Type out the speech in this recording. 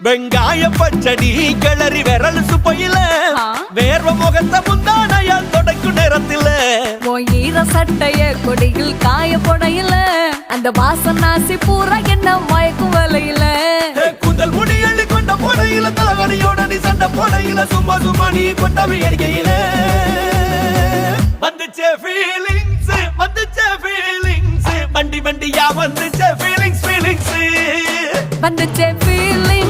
மாய பச்சடி கிளறி விரல் சுப்பையில. வேர்வ முகத்தை முந்தானையால் தொடக்கும் நேரத்தில. ஈர சட்டைய கொடியில் காய புடையில. அந்த வாசனாசி பூரா என்ன மயக்கும் வலையில. கூந்தல் முடி அள்ளி கொண்ட போடையில தலகடியோட நீ சண்டை போடையில சும்மா சும்மா நீ கொண்டவி எரிக்கையில வந்துச்சே ஃபீலிங்ஸ் வந்துச்சே ஃபீலிங்ஸ் வண்டி வண்டியா வந்துச்சே ஃபீலிங்ஸ் ஃபீலிங்ஸ் வந்துச்சே ஃபீலிங்ஸ்